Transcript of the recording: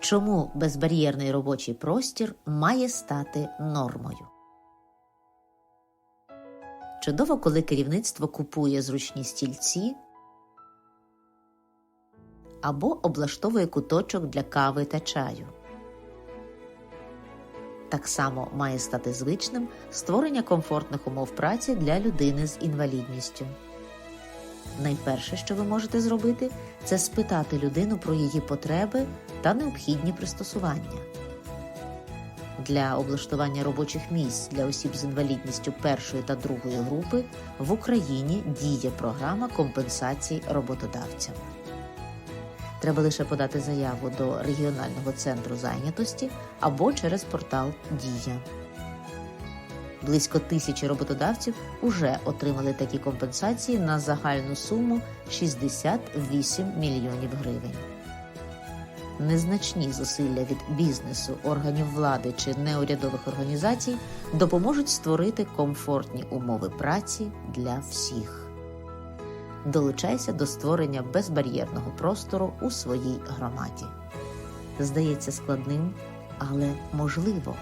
Чому безбар'єрний робочий простір має стати нормою? Чудово, коли керівництво купує зручні стільці або облаштовує куточок для кави та чаю. Так само має стати звичним створення комфортних умов праці для людини з інвалідністю. Найперше, що ви можете зробити, це спитати людину про її потреби та необхідні пристосування. Для облаштування робочих місць для осіб з інвалідністю першої та другої групи в Україні діє програма компенсацій роботодавцям. Треба лише подати заяву до регіонального центру зайнятості або через портал Дія. Близько тисячі роботодавців уже отримали такі компенсації на загальну суму 68 мільйонів гривень. Незначні зусилля від бізнесу, органів влади чи неурядових організацій допоможуть створити комфортні умови праці для всіх. Долучайся до створення безбар'єрного простору у своїй громаді. Здається складним, але можливо.